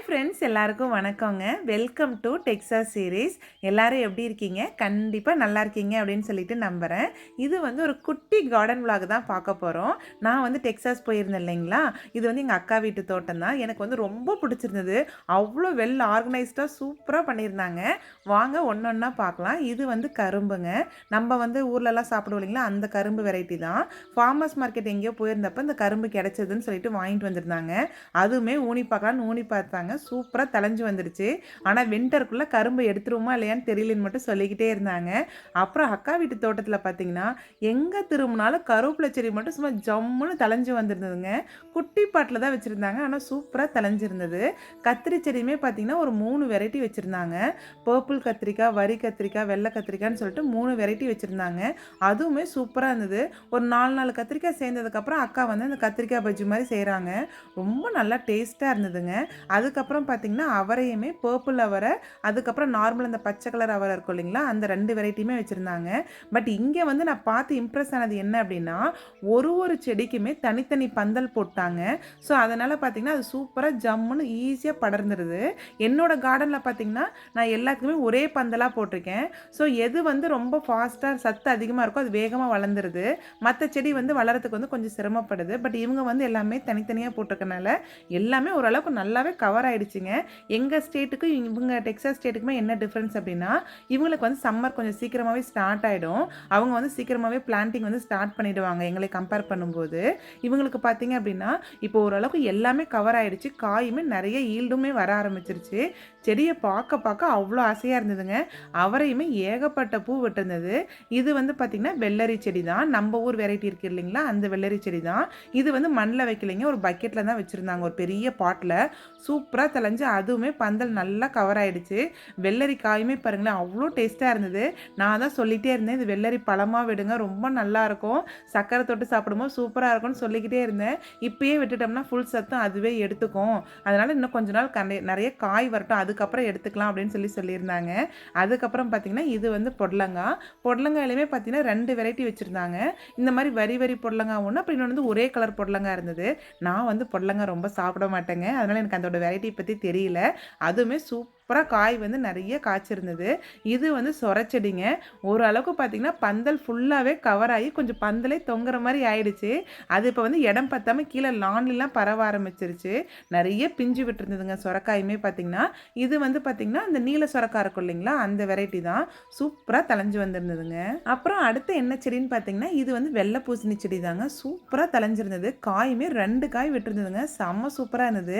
Hi friends எல்லாருக்கும் வணக்கங்க. Welcome to Texas series எல்லாரும் எப்படி இருக்கீங்க? கண்டிப்பாக நல்லா இருக்கீங்க அப்படின்னு சொல்லிட்டு நம்புகிறேன் இது வந்து ஒரு குட்டி கார்டன் vlog தான் பார்க்க போகிறோம் நான் வந்து டெக்ஸாஸ் போயிருந்தேன் இல்லைங்களா? இது வந்து எங்கள் அக்கா வீட்டு தோட்டம் தான். எனக்கு வந்து ரொம்ப பிடிச்சிருந்தது. அவ்வளோ வெல் ஆர்கனைஸ்டாக சூப்பராக பண்ணியிருந்தாங்க. வாங்க ஒன்று ஒன்றா பார்க்கலாம். இது வந்து கரும்புங்க. நம்ம வந்து ஊர்லலாம் சாப்பிடுவோம் இல்லைங்களா? அந்த கரும்பு வெரைட்டி தான். ஃபார்மர்ஸ் மார்க்கெட் எங்கேயோ போயிருந்தப்போ இந்த கரும்பு கிடச்சதுன்னு சொல்லிட்டு வாங்கிட்டு வந்திருந்தாங்க. அதுவுமே ஊனி பார்க்கலாம்னு ஊனி பார்த்தாங்க. சூப்பராக தலைஞ்சு வந்துடுச்சு. ஆனால் வின்டருக்குள்ளே கரும்பு எடுத்துருவோமா இல்லையான்னு தெரியலன்னு மட்டும் சொல்லிக்கிட்டே இருந்தாங்க. அப்புறம் அக்கா வீட்டு தோட்டத்தில் பார்த்தீங்கன்னா எங்கே திரும்பினாலும் கருவேப்பிலை செடி மட்டும் சும்மா ஜம்முன்னு தலைஞ்சு வந்துருந்ததுங்க. குட்டி பாட்டில் தான் வச்சுருந்தாங்க. ஆனால் சூப்பராக தலைஞ்சிருந்தது கத்திரி செடியுமே பார்த்தீங்கன்னா ஒரு மூணு வெரைட்டி வச்சுருந்தாங்க. பர்பிள் கத்திரிக்காய் வரி கத்திரிக்காய் வெள்ளை கத்திரிக்காய்னு சொல்லிட்டு மூணு வெரைட்டி வச்சுருந்தாங்க. அதுவுமே சூப்பராக இருந்தது. ஒரு நாலு நாலு கத்திரிக்காய் சேர்ந்ததுக்கப்புறம் அக்கா வந்து அந்த கத்திரிக்காய் பஜ்ஜி மாதிரி செய்கிறாங்க ரொம்ப நல்லா டேஸ்ட்டாக இருந்ததுங்க. அதுக்கப்புறம் பார்த்தீங்கன்னா அவரையுமே பர்பிள் அவரை அதுக்கப்புறம் நார்மல் அந்த பச்சை கலர் அவரை இருக்கும் இல்லைங்களா? அந்த ரெண்டு வெரைட்டியுமே வச்சுருந்தாங்க. பட் இங்கே வந்து நான் பார்த்து இம்ப்ரெஸ் ஆனது என்ன அப்படின்னா ஒரு ஒரு செடிக்குமே தனித்தனி பந்தல் போட்டாங்க. ஸோ அதனால் பார்த்தீங்கன்னா அது சூப்பராக ஜம்முன்னு ஈஸியாக படர்ந்துருது. என்னோட கார்டனில் பார்த்தீங்கன்னா நான் எல்லாத்துக்குமே ஒரே பந்தலாக போட்டிருக்கேன். ஸோ எது வந்து ரொம்ப ஃபாஸ்ட்டாக சத்து அதிகமாக இருக்கோ அது வேகமாக வளர்ந்துருது. மற்ற செடி வந்து வளரத்துக்கு வந்து கொஞ்சம் சிரமப்படுது. பட் இவங்க வந்து எல்லாமே தனித்தனியாக போட்டிருக்கனால எல்லாமே ஓரளவுக்கு நல்லாவே கவர் ஆயிடுச்சுங்க. எங்கள் ஸ்டேட்டுக்கும் இவங்க டெக்ஸாஸ் ஸ்டேட்டுக்குமே என்ன டிஃப்ரென்ஸ் அப்படின்னா இவங்களுக்கு வந்து சம்மர் கொஞ்சம் சீக்கிரமாகவே ஸ்டார்ட் ஆகிடும் அவங்க வந்து சீக்கிரமாகவே பிளான்டிங் வந்து ஸ்டார்ட் பண்ணிடுவாங்க எங்களை கம்பேர் பண்ணும்போது. இவங்களுக்கு பார்த்தீங்க அப்படின்னா இப்போ ஓரளவுக்கு எல்லாமே கவர் ஆகிடுச்சு காயுமே நிறைய ஈல்டுமே வர ஆரம்பிச்சிருச்சு. செடியை பார்க்க பார்க்க அவ்வளோ ஆசையாக இருந்ததுங்க. அவரையுமே ஏகப்பட்ட பூ விட்டுருந்தது. இது வந்து பார்த்திங்கன்னா வெள்ளரி செடி தான் நம்ம ஊர் வெரைட்டி இருக்குது இல்லைங்களா அந்த வெள்ளரி செடி தான் இது வந்து மண்ணில் வைக்கலைங்க. ஒரு பக்கெட்டில் தான் வச்சுருந்தாங்க. ஒரு பெரிய பாட்டில் சூப்பராக தெளிஞ்சு அதுவுமே பந்தல் நல்லா கவர் ஆயிடுச்சு. வெள்ளரி காயுமே பாருங்களேன் அவ்வளோ டேஸ்ட்டாக இருந்தது. நான் தான் சொல்லிகிட்டே இருந்தேன் இது வெள்ளரி பழமாக விடுங்க ரொம்ப நல்லா இருக்கும். சக்கரை தொட்டு சாப்பிடும்போது சூப்பராக இருக்கும்னு சொல்லிக்கிட்டே இருந்தேன். இப்பயே விட்டுட்டோம்னா ஃபுல் சத்தம் அதுவே எடுத்துக்கும். அதனால் இன்னும் கொஞ்ச நாள் கண்டே நிறைய காய் வரட்டும் அதுக்கப்புறம் எடுத்துக்கலாம் அப்படின்னு சொல்லி சொல்லியிருந்தாங்க. அதுக்கப்புறம் பார்த்தீங்கன்னா இது வந்து பொடலங்காய். பொடலங்காயிலுமே பார்த்தீங்கன்னா ரெண்டு வெரைட்டி வச்சுருந்தாங்க. இந்த மாதிரி வரி வரி பொடலங்காய் ஒன்று அப்புறம் இன்னொன்று வந்து ஒரே கலர் பொடலங்காய் இருந்தது. நான் வந்து பொடலங்காய் ரொம்ப சாப்பிட மாட்டேங்க. அதனால் எனக்கு அதோட வெரைட்டி பற்றி தெரியல. அதுவுமே சூப்பராக காய் வந்து நிறைய காய்ச்சிருந்தது. இது வந்து சொரச்செடிங்க. ஓரளவுக்கு பார்த்தீங்கன்னா பந்தல் ஃபுல்லாகவே கவர் ஆகி கொஞ்சம் பந்தலே தொங்குற மாதிரி ஆயிடுச்சு. அது இப்போ வந்து இடம் பத்தாம கீழே லான்லாம் பரவ ஆரம்பிச்சிருச்சு. நிறைய பிஞ்சு விட்டுருந்ததுங்க சொரக்காயுமே பார்த்தீங்கன்னா இது வந்து பார்த்திங்கன்னா அந்த நீல சொரக்காய் இருக்கும் இல்லைங்களா? அந்த வெரைட்டி தான். சூப்பராக தலைஞ்சு வந்திருந்ததுங்க. அப்புறம் அடுத்து என்ன செடின்னு பார்த்திங்கன்னா இது வந்து வெள்ளை பூசணி செடி தாங்க. சூப்பராக தலைஞ்சிருந்தது காயுமே ரெண்டு காய் விட்டுருந்ததுங்க. செம்ம சூப்பராக இருந்தது.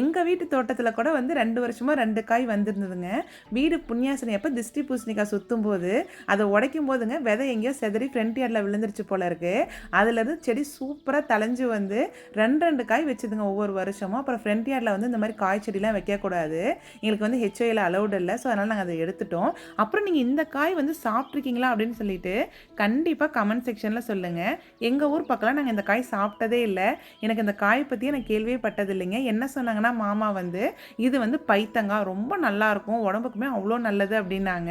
எங்கள் வீட்டு தோட்டத்தில் கூட வந்து ரெண்டு வருஷமாக ரெண்டு காய் வந்திருந்ததுங்க. வீடு புண்ணியாசனி அப்போ திஷ்டி பூசணிக்காய் சுற்றும் போது அதை உடைக்கும் போதுங்க விதை எங்கேயோ செதறி ஃப்ரண்ட் யார்டில் விழுந்துருச்சு போல இருக்கு. அதுலேருந்து செடி சூப்பராக தலைஞ்சு வந்து ரெண்டு ரெண்டு காய் வச்சுதுங்க ஒவ்வொரு வருஷமும். அப்புறம் ஃப்ரண்ட் யார்டில் வந்து இந்த மாதிரி காய் செடிலாம் வைக்கக்கூடாது. எங்களுக்கு வந்து ஹெச்ஓயில் அலௌட் இல்லை ஸோ அதனால் நாங்கள் அதை எடுத்துட்டோம். அப்புறம் நீங்கள் இந்த காய் வந்து சாப்பிட்ருக்கீங்களா அப்படின்னு சொல்லிட்டு கண்டிப்பாக கமெண்ட் செக்ஷனில் சொல்லுங்கள் எங்கள் ஊர் பக்கம்லாம் நாங்கள் இந்த காய் சாப்பிட்டதே இல்லை. எனக்கு இந்த காய் பற்றி எனக்கு கேள்வியே பட்டது இல்லைங்க என்ன சொன்னாங்கன்னா மாமா வந்து இது வந்து பைத்தங்காய். ரொம்ப நல்லா இருக்கும் உடம்புக்குமே அவ்வளோ நல்லது அப்படின்னாங்க.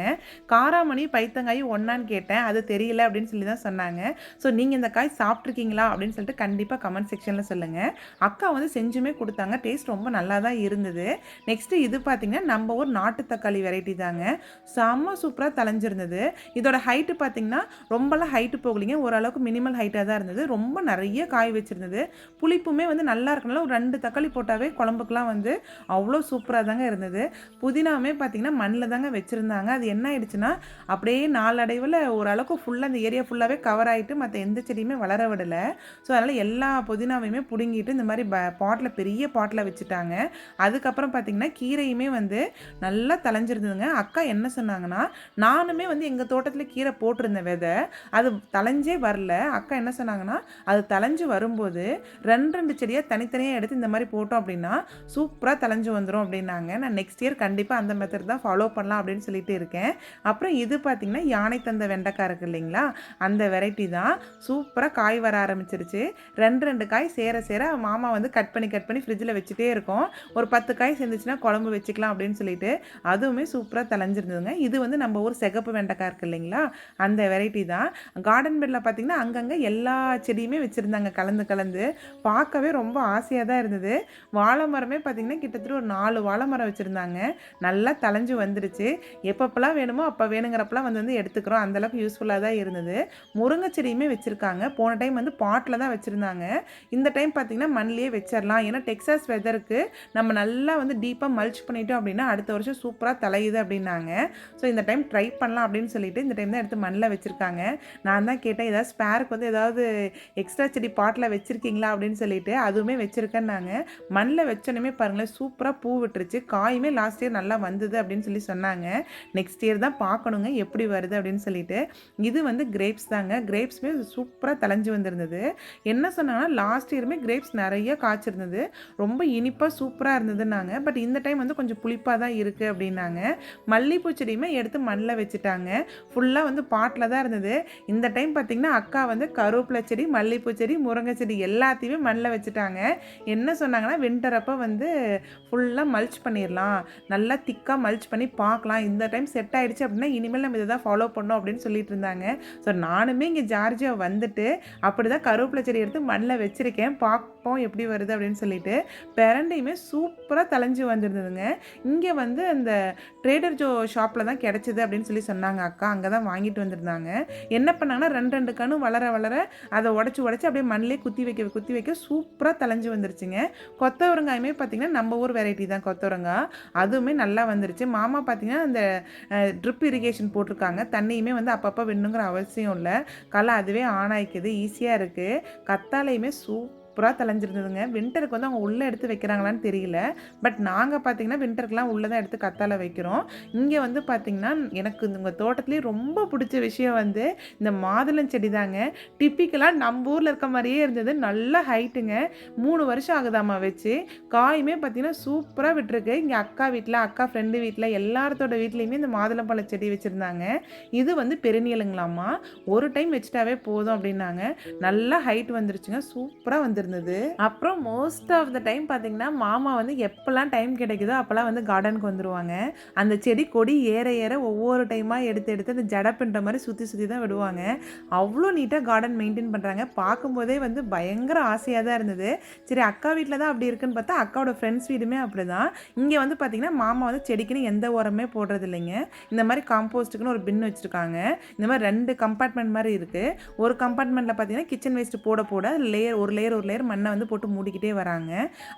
காராமணி பைத்தங்காய் ஒன்றான்னு கேட்டேன் அது தெரியல அப்படின்னு சொல்லி தான் சொன்னாங்க. ஸோ நீங்கள் இந்த காய் சாப்பிட்ருக்கீங்களா அப்படின்னு சொல்லிட்டு கண்டிப்பாக கமெண்ட் செக்ஷனில் சொல்லுங்கள் அக்கா வந்து செஞ்சுமே கொடுத்தாங்க டேஸ்ட் ரொம்ப நல்லா தான் இருந்தது. நெக்ஸ்ட்டு இது பார்த்திங்கன்னா நம்ம ஊர் நாட்டு தக்காளி வெரைட்டி தாங்க. செம்ம சூப்பராக தலைஞ்சிருந்தது இதோட ஹைட்டு பார்த்தீங்கன்னா ரொம்பலாம் ஹைட்டு போகலிங்க. ஓரளவுக்கு மினிமல் ஹைட்டாக தான் இருந்தது. ரொம்ப நிறைய காய் வச்சுருந்தது. புளிப்புமே வந்து நல்லா இருக்கனால ஒரு ரெண்டு தக்காளி போட்டாவே குழம்புக்குலாம் வந்து அவ்வளோ சூப்பராக தாங்க இருந்தது. புதினாவுமே பார்த்தீங்கன்னா மண்ணில் தாங்க வச்சுருந்தாங்க. அது என்ன ஆயிடுச்சுன்னா அப்படியே நாளடைவில் ஓரளவுக்கு ஃபுல்லாக அந்த ஏரியா ஃபுல்லாகவே கவர் ஆகிட்டு மற்ற எந்த செடியுமே வளர விடலை. ஸோ அதனால் எல்லா புதினாவையுமே பிடுங்கிட்டு இந்த மாதிரி ப பாட்டில் பெரிய பாட்டில் வச்சுட்டாங்க. அதுக்கப்புறம் பார்த்தீங்கன்னா கீரையுமே வந்து நல்லா தலைஞ்சிருந்ததுங்க அக்கா என்ன சொன்னாங்கன்னா நானுமே வந்து எங்கள் தோட்டத்தில் கீரை போட்டிருந்தேன் விதை அது தலைஞ்சே வரல. அக்கா என்ன சொன்னாங்கன்னா அது தலைஞ்சு வரும்போது ரெண்டு ரெண்டு செடியாக தனித்தனியாக எடுத்து இந்த மாதிரி போட்டோம் அப்படின்னா சூப்பராக தலைஞ்சு வந்துடும் அப்படின்னாங்க. நான் நெக்ஸ்ட் இயர் இயர் கண்டிப்பாக அந்த மெத்தட் தான் ஃபாலோ பண்ணலாம் அப்படின்னு சொல்லிட்டு இருக்கேன். அப்புறம் இது பார்த்திங்கன்னா யானை தந்த வெண்டைக்காய் இருக்குது இல்லைங்களா? அந்த வெரைட்டி தான். சூப்பராக காய் வர ஆரம்பிச்சிருச்சு. ரெண்டு ரெண்டு காய் சேர சேர மாமா வந்து கட் பண்ணி கட் பண்ணி ஃப்ரிட்ஜில் வச்சுட்டே இருக்கோம். ஒரு பத்து காய் சேர்ந்துச்சுன்னா குழம்பு வச்சுக்கலாம் அப்படின்னு சொல்லிட்டு அதுவுமே சூப்பராக தலைஞ்சிருந்ததுங்க இது வந்து நம்ம ஊர் சிகப்பு வெண்டைக்காய் இருக்குது இல்லைங்களா? அந்த வெரைட்டி தான். கார்டன் பெட்டில் பார்த்திங்கன்னா அங்கங்கே எல்லா செடியுமே வச்சுருந்தாங்க. கலந்து கலந்து பார்க்கவே ரொம்ப ஆசையாக தான் இருந்தது. வாழை மரமே பார்த்திங்கன்னா கிட்டத்தட்ட ஒரு நாலு வாழை மரம் வச்சுருந்தாங்க. நல்லா தலைஞ்சு வந்துருச்சு. எப்பப்பெல்லாம் வேணுமோ அப்போ வேணுங்கிறப்பெல்லாம் வந்து வந்து எடுத்துக்கிறோம். அந்தளவுக்கு யூஸ்ஃபுல்லாக தான் இருந்தது. முருங்கை செடியுமே வச்சுருக்காங்க. போன டைம் வந்து பாட்டில் தான் வச்சுருந்தாங்க. இந்த டைம் பார்த்திங்கன்னா மண்ணிலேயே வச்சிடலாம் ஏன்னா டெக்ஸாஸ் வெதருக்கு நம்ம நல்லா வந்து டீப்பாக மல்ச் பண்ணிட்டோம் அப்படின்னா அடுத்த வருஷம் சூப்பராக தலையுது அப்படின்னாங்க. ஸோ இந்த டைம் ட்ரை பண்ணலாம் அப்படின்னு சொல்லிட்டு இந்த டைம் தான் எடுத்து மண்ணில் வச்சுருக்காங்க. நான் தான் கேட்டேன் ஏதாவது ஸ்பேருக்கு வந்து ஏதாவது எக்ஸ்ட்ரா செடி பாட்டில் வச்சுருக்கீங்களா அப்படின்னு சொல்லிட்டு. அதுவுமே வச்சுருக்கேன்னாங்க. மண்ணில் வச்சோன்னே பாருங்களேன் சூப்பராக பூ விட்டுருச்சு. காயுமே லாஸ்ட் இயர் நல்லா வந்தது அப்படின்னு சொல்லி சொன்னாங்க. நெக்ஸ்ட் இயர் தான் பார்க்கணுங்க எப்படி வருது அப்படின்னு சொல்லிட்டு. இது வந்து கிரேப்ஸ் தாங்க. கிரேப்ஸுமே சூப்பராக தலைஞ்சு வந்திருந்தது. என்ன சொன்னாங்கன்னா லாஸ்ட் இயருமே கிரேப்ஸ் நிறைய காய்ச்சிருந்தது. ரொம்ப இனிப்பாக சூப்பராக இருந்ததுன்னாங்க. பட் இந்த டைம் வந்து கொஞ்சம் புளிப்பாக தான் இருக்குது அப்படின்னாங்க. மல்லிப்பூ செடியுமே எடுத்து மண்ணில் வச்சுட்டாங்க. ஃபுல்லாக வந்து பாட்டில் தான் இருந்தது. இந்த டைம் பார்த்திங்கன்னா அக்கா வந்து கருவேப்பிலை செடி மல்லிப்பூ செடி முருங்கை செடி எல்லாத்தையுமே மண்ணில் வச்சுட்டாங்க. என்ன சொன்னாங்கன்னா வின்டர் அப்போ வந்து ஃபுல்லாக மல்ச் பண்ணிடலாம். நல்லா திக்காக மல்ச் பண்ணி பார்க்கலாம். இந்த டைம் செட் ஆகிடுச்சு அப்படின்னா இனிமேல் நம்ம இதை தான் ஃபாலோ பண்ணோம் அப்படின்னு சொல்லிட்டு இருந்தாங்க. ஸோ நானுமே இங்கே ஜார்ஜியா வந்துட்டு அப்படி தான் கருவேப்பிலை செடி எடுத்து மண்ணில் வச்சுருக்கேன். பார்ப்போம் எப்படி வருது அப்படின்னு சொல்லிட்டு பிரண்டையுமே சூப்பராக தலைஞ்சு வந்துருந்ததுங்க. இங்கே வந்து அந்த ட்ரேடர் ஜோ ஷாப்பில் தான் கிடச்சிது அப்படின்னு சொல்லி சொன்னாங்க அக்கா. அங்கே தான் வாங்கிட்டு வந்திருந்தாங்க. என்ன பண்ணாங்கன்னா ரெண்டு ரெண்டு கணு வளர வளர அதை உடச்சி உடச்சி அப்படியே மண்ணிலே குத்தி வைக்க குத்தி வைக்க சூப்பராக தலைஞ்சு வந்துருச்சுங்க. கொத்தவரங்காயுமே பார்த்திங்கன்னா நம்ம ஊர் வெரைட்டி தான் கொத்தவரங்காய் அதுவுமே நல்லா வந்துருச்சு. மாமா பார்த்திங்கன்னா அந்த ட்ரிப் இரிகேஷன் போட்டிருக்காங்க. தண்ணியுமே வந்து அப்பப்போ விண்ணுங்கிற அவசியம் இல்லை. களை அதுவே ஆன் ஆகிக்குது ஈஸியாக இருக்குது கத்தாலையுமே சூப் சூப்பராக தலைஞ்சிருந்ததுங்க வின்டருக்கு வந்து அவங்க உள்ளே எடுத்து வைக்கிறாங்களான்னு தெரியல. பட் நாங்கள் பார்த்தீங்கன்னா வின்டருக்குலாம் உள்ளே தான் எடுத்து கத்தால வைக்கிறோம். இங்கே வந்து பார்த்திங்கன்னா எனக்கு உங்கள் தோட்டத்துலேயே ரொம்ப பிடிச்ச விஷயம் வந்து இந்த மாதுளம் செடி தாங்க டிப்பிக்கலாக நம்ம ஊரில் இருக்க மாதிரியே இருந்தது. நல்ல ஹைட்டுங்க மூணு வருஷம் ஆகுதாம்மா வச்சு. காயுமே பார்த்திங்கன்னா சூப்பராக விட்டுருக்கு. இங்கே அக்கா வீட்டில் அக்கா ஃப்ரெண்டு வீட்டில் எல்லாத்தோட வீட்லேயுமே இந்த மாதுளம்பழ செடி வச்சுருந்தாங்க. இது வந்து பெருநிலங்களாம்மா. ஒரு டைம் வச்சுட்டாவே போதும் அப்படின்னாங்க. நல்லா ஹைட் வந்துருச்சுங்க. சூப்பராக வந்துருது இருந்தது. அப்புறம் மோஸ்ட் ஆஃப் த டைம் பார்த்தீங்கன்னா மாமா வந்து எப்போல்லாம் டைம் கிடைக்குதோ அப்போல்லாம் வந்து கார்டனுக்கு வந்துடுவாங்க அந்த செடி கொடி ஏற ஏற ஒவ்வொரு டைமாக எடுத்து எடுத்து அந்த ஜடப்புன்ற மாதிரி சுற்றி சுற்றி தான் விடுவாங்க. அவ்வளோ நீட்டாக கார்டன் மெயின்டைன் பண்ணுறாங்க பார்க்கும்போதே வந்து பயங்கர ஆசையாக தான் இருந்தது. சரி அக்கா வீட்டில் தான் அப்படி இருக்குன்னு பார்த்தா அக்காவோட ஃப்ரெண்ட்ஸ் வீடுமே அப்படி தான் இங்கே வந்து பார்த்திங்கன்னா மாமா வந்து செடிக்குன்னு எந்த உரமே போடுறது இல்லைங்க. இந்த மாதிரி காம்போஸ்ட்டுக்குன்னு ஒரு பின் வச்சுருக்காங்க. இந்த மாதிரி ரெண்டு கம்பார்ட்மெண்ட் மாதிரி இருக்குது ஒரு கம்பார்ட்மெண்ட்டில் பார்த்தீங்கன்னா கிச்சன் வேஸ்ட்டு போட போட லேயர் ஒரு லேயர் ஒரு லேயர் மண்ணை வந்து போட்டு மூடிக்கிட்டே வராங்க.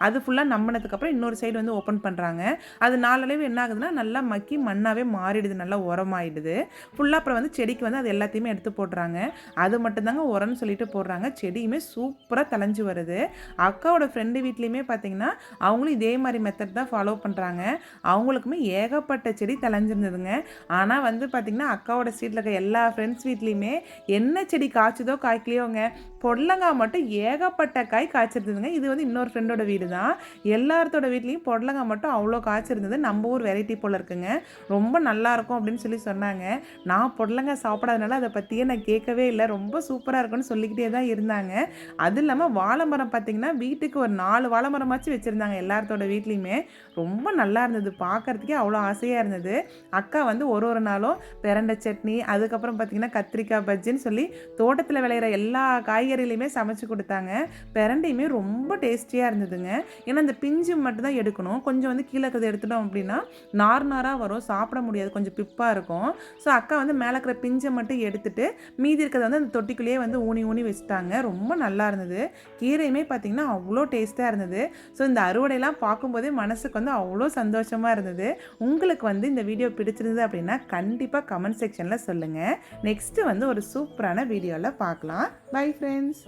அது ஃபுல்லாக நம்பினதுக்கப்புறம் இன்னொரு சைடு வந்து ஓப்பன் பண்ணுறாங்க அது நாளளவு என்ன ஆகுதுன்னா நல்லா மக்கி மண்ணாகவே மாறிடுது நல்லா உரமாயிடுது. ஃபுல்லாக அப்புறம் வந்து செடிக்கு வந்து அது எல்லாத்தையுமே எடுத்து போடுறாங்க. அது மட்டும்தாங்க உரம்னு சொல்லிட்டு போடுறாங்க. செடியுமே சூப்பராக தலைஞ்சு வருது. அக்காவோட ஃப்ரெண்டு வீட்லேயுமே பார்த்தீங்கன்னா அவங்களும் இதே மாதிரி மெத்தட் தான் ஃபாலோ பண்ணுறாங்க அவங்களுக்குமே ஏகப்பட்ட செடி தலைஞ்சிருந்ததுங்க ஆனால் வந்து பார்த்திங்கன்னா அக்காவோட ஸ்ட்ரீட்டில் இருக்க எல்லா ஃப்ரெண்ட்ஸ் வீட்லேயுமே என்ன செடி காய்ச்சதோ காய்க்கலையோங்க. பொடலங்காய் மட்டும் ஏகப்பட்ட காய் காய்ச்சிருந்ததுங்க. இது வந்து இன்னொரு ஃப்ரெண்டோட வீடு தான் எல்லாத்தோட வீட்லேயும் பொடலங்காய் மட்டும் அவ்வளோ காய்ச்சிருந்தது. நம்ம ஊர் வெரைட்டி போல் இருக்குங்க. ரொம்ப நல்லாயிருக்கும் அப்படின்னு சொல்லி சொன்னாங்க. நான் பொடலங்காய் சாப்பிடாதனால அதை பற்றியே நான் கேட்கவே இல்லை. ரொம்ப சூப்பராக இருக்கும்னு சொல்லிக்கிட்டே தான் இருந்தாங்க. அது இல்லாமல் வாழை மரம் பார்த்திங்கன்னா வீட்டுக்கு ஒரு நாலு வாழை மரமாச்சும் வச்சுருந்தாங்க எல்லாத்தோட வீட்லேயுமே. ரொம்ப நல்லா இருந்தது. பார்க்குறதுக்கே அவ்வளோ ஆசையாக இருந்தது. அக்கா வந்து ஒரு ஒரு நாளும் பிரண்டை சட்னி அதுக்கப்புறம் பார்த்திங்கன்னா கத்திரிக்காய் பஜ்ஜின்னு சொல்லி தோட்டத்தில் விளையிற எல்லா காய்கறிலையுமே சமைச்சு கொடுத்தாங்க. பிரண்டையுமே ரொம்ப டேஸ்டியாக இருந்ததுங்க. ஏன்னா இந்த பிஞ்சு மட்டும் தான் எடுக்கணும். கொஞ்சம் வந்து கீழே இருக்கிறது எடுத்துட்டோம் அப்படின்னா நார் நாராக வரும். சாப்பிட முடியாது. கொஞ்சம் பிப்பாக இருக்கும். ஸோ அக்கா வந்து மேலே இருக்கிற பிஞ்சை மட்டும் எடுத்துட்டு மீதி இருக்கிறத வந்து அந்த தொட்டிக்குள்ளேயே வந்து ஊனி ஊனி வச்சுட்டாங்க. ரொம்ப நல்லா இருந்தது. கீரையுமே பார்த்திங்கன்னா அவ்வளோ டேஸ்ட்டாக இருந்தது. ஸோ இந்த அறுவடையெல்லாம் பார்க்கும்போதே மனசுக்கு வந்து அவ்வளோ சந்தோஷமாக இருந்தது. உங்களுக்கு வந்து இந்த வீடியோ பிடிச்சிருந்தது அப்படின்னா கண்டிப்பாக கமெண்ட் செக்ஷனில் சொல்லுங்கள் நெக்ஸ்ட்டு வந்து ஒரு சூப்பரான வீடியோவில் பார்க்கலாம். Bye friends.